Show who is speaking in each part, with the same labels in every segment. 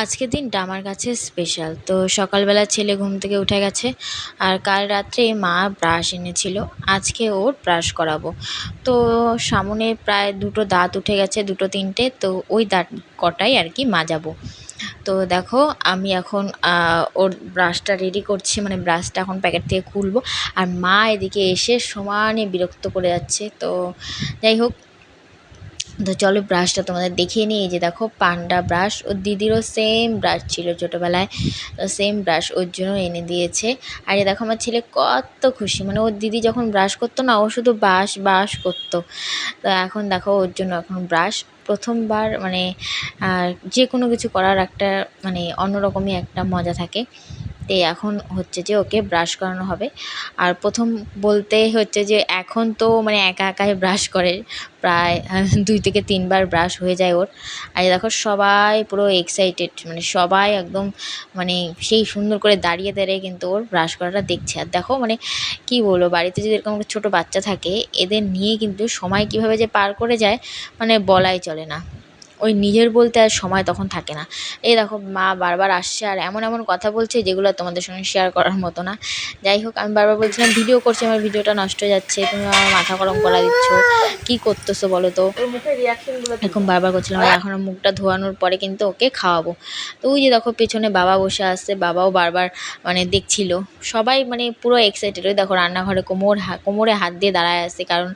Speaker 1: আজকের দিনটা আমার কাছে স্পেশাল তো সকালবেলা ছেলে ঘুম থেকে উঠে গেছে আর কাল রাত্রে মা ব্রাশ এনেছিল। আজকে ওর ব্রাশ করাবো। তো সামনে প্রায় দুটো দাঁত উঠে গেছে, দুটো তিনটে। তো ওই দাঁত কটাই আর কি মাজাবো। তো দেখো আমি এখন ওর ব্রাশটা রেডি করছি। মানে ব্রাশটা এখন প্যাকেট থেকে খুলবো। আর মা এদিকে এসে সমানে বিরক্ত করে যাচ্ছে। তো যাই হোক তো চলো ব্রাশটা তোমাদের দেখিয়ে নিই। এই যে দেখো, পান্ডা ব্রাশ ওর দিদিরও সেম ব্রাশ ছিল ছোটোবেলায়। তো সেম ব্রাশ ওর জন্য এনে দিয়েছে। আর এই দেখো, আমার ছেলে কত খুশি। মানে ওর দিদি যখন ব্রাশ করতো না, ও শুধু বাস বাস করতো। তো এখন দেখো, ওর জন্য এখন ব্রাশ প্রথমবার মানে যে কোনো কিছু করার একটা মানে অন্যরকমই একটা মজা থাকে। তো এখন হচ্ছে যে ওকে ব্রাশ করানো হবে। আর প্রথম বলতে হচ্ছে যে এখন তো মানে একা একাই ব্রাশ করে। প্রায় দুই থেকে তিনবার ব্রাশ হয়ে যায় ওর। আর দেখো সবাই পুরো এক্সাইটেড মানে সবাই একদম মানে সেই সুন্দর করে দাঁড়িয়ে দাঁড়িয়ে কিন্তু ওর ব্রাশ করাটা দেখছে। আর দেখো মানে কি বলব, বাড়িতে যদি এরকম ছোটো বাচ্চা থাকে, এদের নিয়ে কিন্তু সময় কীভাবে যে পার করে যায় মানে বলাই চলে না। ওই নিজের বলতে আর সময় তখন থাকে না। এই দেখো মা বারবার আসছে আর এমন এমন কথা বলছে যেগুলো তোমাদের সঙ্গে শেয়ার করার মতো না। যাই হোক আমি বারবার বলছিলাম ভিডিও করছি আমার ভিডিওটা নষ্ট হয়ে যাচ্ছে তুমি আমার মাথা গরম করা দিচ্ছ কী করতেছো বলো তো? এরকম বারবার করছিলাম এখন মুখটা ধোয়ানোর পরে কিন্তু ওকে খাওয়াবো। তো ওই যে দেখো পেছনে বাবা বসে আসছে বাবাও বারবার মানে দেখছিল। সবাই মানে পুরো এক্সাইটেড ওই দেখো রান্নাঘরে কোমর হা- কোমরে হাত দিয়ে দাঁড়ায় আসছে কারণ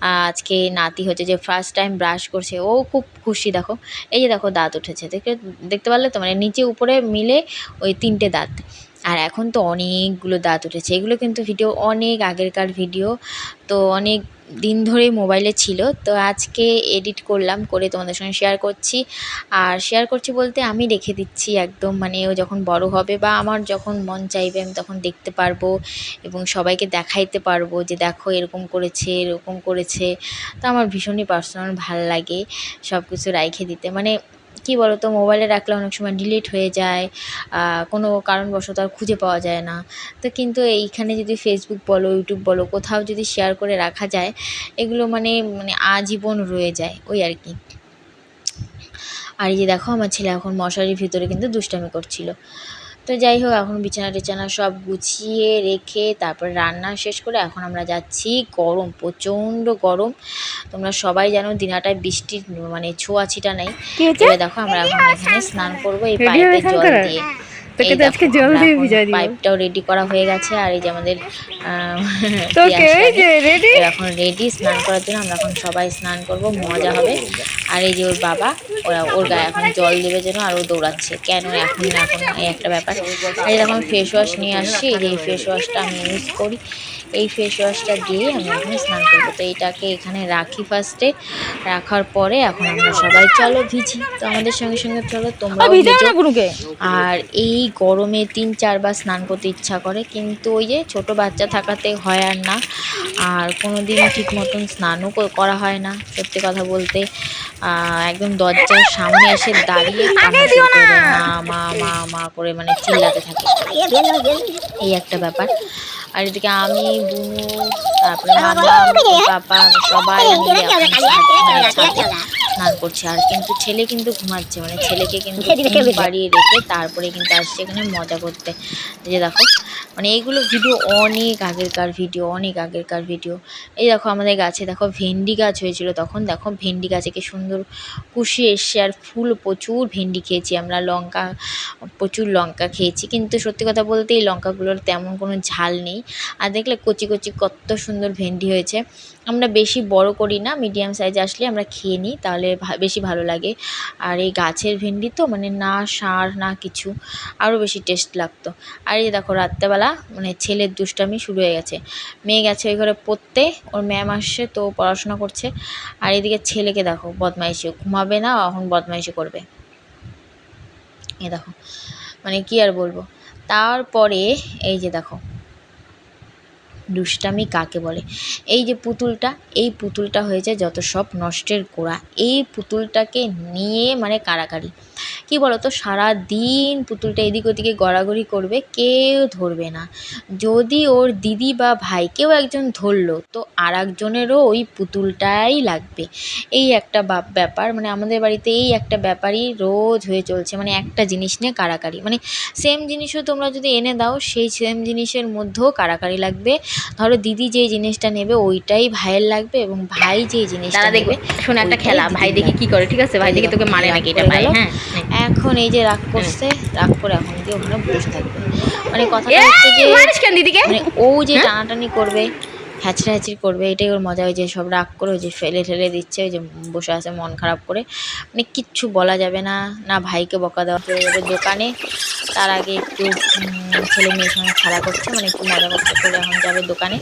Speaker 1: আজকে নাতি হচ্ছে যে ফার্স্ট টাইম ব্রাশ করছে ও খুব খুশি দেখো। এই যে দেখো দাঁত উঠেছে, দেখে, দেখতে পারলে তো মানে নিচে উপরে মিলে ওই তিনটে দাঁত। আর এখন তো অনেকগুলো দাঁত উঠেছে, এগুলো কিন্তু ভিডিও অনেক আগেরকার ভিডিও তো অনেক দিন ধরেই মোবাইলে ছিল। তো আজকে এডিট করলাম, করে তোমাদের সঙ্গে শেয়ার করছি। আর শেয়ার করছি বলতে আমি রেখে দিচ্ছি একদম মানে ও যখন বড় হবে বা আমার যখন মন চাইবে আমি তখন দেখতে পারব এবং সবাইকে দেখাইতে পারব যে দেখো এরকম করেছে এরকম করেছে। তো আমার ভীষণই পার্সোনাল ভালো লাগে সব কিছু রাইখে দিতে। মানে কি বলো তো মোবাইলে রাখলে অনেক সময় ডিলিট হয়ে যায় কোনো কারণবশত আর খুঁজে পাওয়া যায় না। তো কিন্তু এইখানে যদি ফেসবুক বলো ইউটিউব বলো, কোথাও যদি শেয়ার করে রাখা যায়, এগুলো মানে মানে আজীবন রয়ে যায়, ওই আর কি। আর এই যে দেখো, আমার ছেলে এখন মশারির ভিতরে কিন্তু দুষ্টামি করছিল। তো যাই হোক এখন বিছানা টিছানা সব গুছিয়ে রেখে তারপর রান্না শেষ করে এখন আমরা যাচ্ছি গরম প্রচণ্ড গরম। তোমরা সবাই জানো দিনাটায় বৃষ্টির মানে ছোঁয়া ছিটা নেই দেখো আমরা এখন এখানে স্নান করব এই
Speaker 2: পাইপের
Speaker 1: জল দিয়ে।
Speaker 2: তোকে তো আজকে
Speaker 1: দেখো,
Speaker 2: জল দিয়ে ভিজাই দিব।
Speaker 1: পাইপটাও রেডি করা হয়ে গেছে আর এই যে আমাদের
Speaker 2: তোকে এই যে রেডি
Speaker 1: এখন রেডি স্নান করার জন্য আমরা এখন সবাই স্নান করব মজা হবে। আর এই যে ওর বাবা ওরা ওর গায়ে এখন জল দেবে যেন আর ও দৌড়াচ্ছে। কেন এখন না এখন এই একটা ব্যাপার। আর এখন ফেস ওয়াশ নিয়ে আসছি এই যে এই ফেস ওয়াশটা আমি ইউজ করি। এই ফেস ওয়াশটা দিয়ে আমি এখন স্নান করব। তো এইটাকে এখানে রাখি ফার্স্টে রাখার পরে এখন আমরা সবাই চলো ভিজি। তো আমাদের সঙ্গে সঙ্গে চলো
Speaker 2: বুনুকে
Speaker 1: আর এই গরমে তিন চারবার স্নান করতে ইচ্ছা করে। কিন্তু ওই যে ছোট বাচ্চা থাকাতে হয় আর না। আর কোনো দিন ঠিক মতন স্নানও করা হয় না সত্যি কথা বলতে। একদম দরজার সামনে এসে দাঁড়িয়ে মা মা মা মা করে মানে চিল্লাতে থাকে। এই একটা ব্যাপার। আর এদিকে আমি বুনু তারপরে পাপা সবাই স্নান করছে। আর কিন্তু ছেলে কিন্তু ঘুমাচ্ছে মানে ছেলেকে কিন্তু রেখে তারপরে কিন্তু আসছে এখানে মজা করতে। যে দেখো মানে এইগুলো ভিডিও অনেক আগেরকার ভিডিও, অনেক আগেরকার ভিডিও। এই দেখো আমাদের গাছে, দেখো ভেন্ডি গাছ হয়েছিল তখন। দেখো ভেন্ডি গাছে কি সুন্দর কুশি এসছে আর ফুল প্রচুর ভেন্ডি খেয়েছি আমরা, লঙ্কা, প্রচুর লঙ্কা খেয়েছি। কিন্তু সত্যি কথা বলতে এই লঙ্কাগুলোর তেমন কোনো ঝাল নেই। আর দেখলে কচি কচি কত সুন্দর ভেন্ডি হয়েছে। আমরা বেশি বড় করি না মিডিয়াম সাইজ আসলে আমরা খেয়ে নিই, তাহলে বেশি ভালো লাগে। আর এই গাছের ভেন্ডি তো মানে না সার, না কিছু, আরও বেশি টেস্ট লাগতো। আর এই দেখো রাত্রেবেলা মানে ছেলের দুষ্টামি শুরু হয়ে গেছে। মেয়ে গেছে ওই ঘরে পড়তে, ওর ম্যাম আসছে, তো পড়াশোনা করছে। আর এদিকে ছেলেকে দেখো, বদমাইশি ঘুমাবে না, এখন বদমাইশি করবে। এ দেখো মানে কি আর বলব? তারপরে, এই যে দেখো দুষ্টামি কাকে বলে? এই যে পুতুলটা, এই পুতুলটা হয়েছে যত সব নষ্টের গোড়া। এই পুতুলটাকে নিয়ে মানে কাড়াকাড়ি কী বলো তো সারাদিন পুতুলটা এদিক ওদিকে গড়াগড়ি করবে কেউ ধরবে না। যদি ওর দিদি বা ভাইকেও একজন ধরলো তো আর একজনেরও ওই পুতুলটাই লাগবে। এই একটা ব্যাপার মানে আমাদের বাড়িতে এই একটা ব্যাপারই রোজ হয়ে চলছে মানে একটা জিনিস নিয়ে কাড়াকাড়ি মানে সেম জিনিসও তোমরা যদি এনে দাও সেই সেম জিনিসের মধ্যেও কাড়াকাড়ি লাগবে। ধরো দিদি যে জিনিসটা নেবে ওইটাই ভাইয়ের লাগবে এবং ভাই যে জিনিসটা
Speaker 2: দেখবে শোনো একটা খেলা ভাই দেখি কি করে ঠিক আছে? ভাই দেখি তোকে মারে নাকি? এটা ভাই হ্যাঁ।
Speaker 1: এখন এই যে রাগ করছে রাগ করে এখন গিয়ে ওখানে বসে থাকবে। মানে কথাটা
Speaker 2: এই,
Speaker 1: হচ্ছে যে
Speaker 2: মারিস কেন দিদিকে?
Speaker 1: মানে ও যে
Speaker 2: হ্যাঁ?
Speaker 1: টানাটানি করবে হ্যাচড়া হ্যাচড়ি করবে এটাই ওর মজা ওই যে সব রাগ করে ওই যে ফেলে ঠেলে দিচ্ছে ওই যে বসে আছে মন খারাপ করে। মানে কিচ্ছু বলা যাবে না না ভাইকে বকা দেওয়া চলে যাবে দোকানে। তার আগে একটু ছেলে মেয়ের সঙ্গে খেলা করছে মানে একটু মজা করতে করে এখন যাবে দোকানে।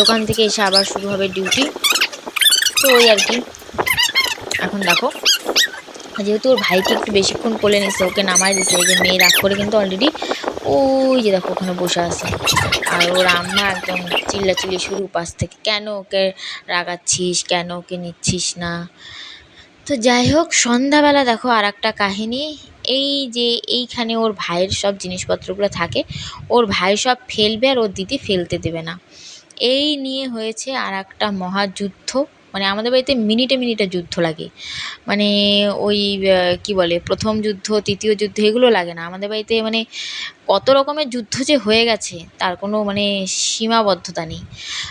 Speaker 1: দোকান থেকে এসে আবার শুরু হবে ডিউটি তো ওই আর কি। এখন দেখো যেহেতু ওর ভাইকে একটু বেশিক্ষণ কোলে নিছে, ওকে নামাই দিছে, এই যে মেয়ে রাগ করে কিন্তু অলরেডি ওই যে দেখো ওখানে বসে আছে। আর ওর আম্মা একদম চিল্লাচিল্লি শুরু পাশ থেকে, কেন ওকে রাগাচ্ছিস? কেন ওকে নিচ্ছিস না? তো যাই হোক, সন্ধ্যাবেলা দেখো আর একটা কাহিনী, এই যে এইখানে ওর ভাইয়ের সব জিনিসপত্রগুলো থাকে, ওর ভাই সব ফেলবে আর ওর দিদি ফেলতে দেবে না। এই নিয়ে হয়েছে আর একটা মহাযুদ্ধ। মানে আমাদের বাড়িতে মিনিটে মিনিটে যুদ্ধ লাগে। মানে ওই কি বলে, প্রথম যুদ্ধ, তৃতীয় যুদ্ধ এগুলো লাগে না। আমাদের বাড়িতে মানে কত রকমের যুদ্ধ যে হয়ে গেছে, তার কোনো মানে সীমাবদ্ধতা নেই।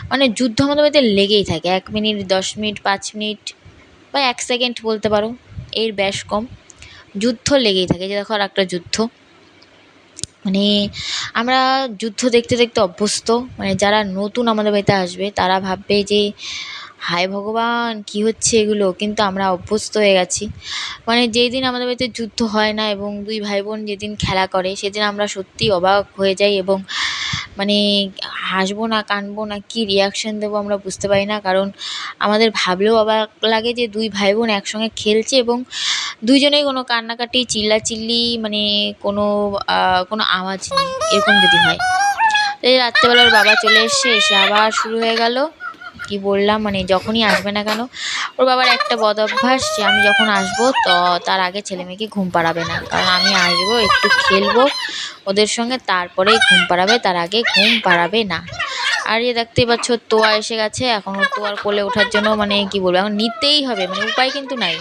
Speaker 1: মানে যুদ্ধ আমাদের বাড়িতে লেগেই থাকে। এক মিনিট, দশ মিনিট, পাঁচ মিনিট বা এক সেকেন্ড বলতে পারো, এর ব্যাস কম। যুদ্ধ লেগেই থাকে যে দেখো আর একটা যুদ্ধ। মানে আমরা যুদ্ধ দেখতে দেখতে অভ্যস্ত। মানে যারা নতুন আমাদের বাড়িতে আসবে, তারা ভাববে যে হায় ভগবান, কি হচ্ছে এগুলো? কিন্তু আমরা অভ্যস্ত হয়ে গেছি। মানে যেই দিন আমাদের বাড়িতে যুদ্ধ হয় না এবং দুই ভাই বোন যেদিন খেলা করে, সেদিন আমরা সত্যি অবাক হয়ে যাই এবং মানে হাসবো না, কানবো না, কী রিয়াকশান দেবো আমরা বুঝতে পারি না। কারণ আমাদের ভাবলেও অবাক লাগে যে দুই ভাই বোন একসঙ্গে খেলছে এবং দুইজনেই কোনো কান্নাকাটি, চিল্লাচিল্লি মানে কোনো কোনো আওয়াজ নেই, এরকম যদি হয়। এই রাত্রেবেলা বাবা চলে এসছে, এসে আবার শুরু হয়ে গেল। কি বললাম মানে যখনই আসবে না কেন, ওর বাবার একটা বদ অভ্যাস যে আমি যখন আসব তো তার আগে ছেলে মেয়েকে ঘুম পাড়াবে না। কারণ আমি আসব, একটু খেলব, ওদের সঙ্গে তারপরেই ঘুম পাড়াবে, তার আগে ঘুম পাড়াবে না। আর এ দেখতেই পাচ্ছ, তোয়া এসে গেছে, এখন তোয়ার কোলে ওঠার জন্য মানে কি বলব, এখন নিতেই হবে মানে উপায় কিন্তু নাই।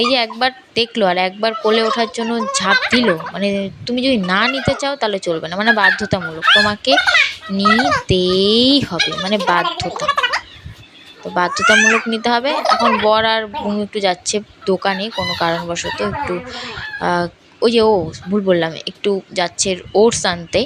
Speaker 1: এই যে একবার দেখল আর একবার কোলে ওঠার জন্য ঝাঁপ দিল মানে তুমি যদি না নিতে চাও তাহলে চলবে না মানে বাধ্যতামূলক। তোমাকে নিতেই হবে মানে বাধ্যতা। তো বাধ্যতামূলক নিতে হবে। এখন বর আর বোন একটু যাচ্ছে দোকানে কোনো কারণবশত একটু ওই যে ও ভুল বললাম, একটু যাচ্ছে ওটস আনতে।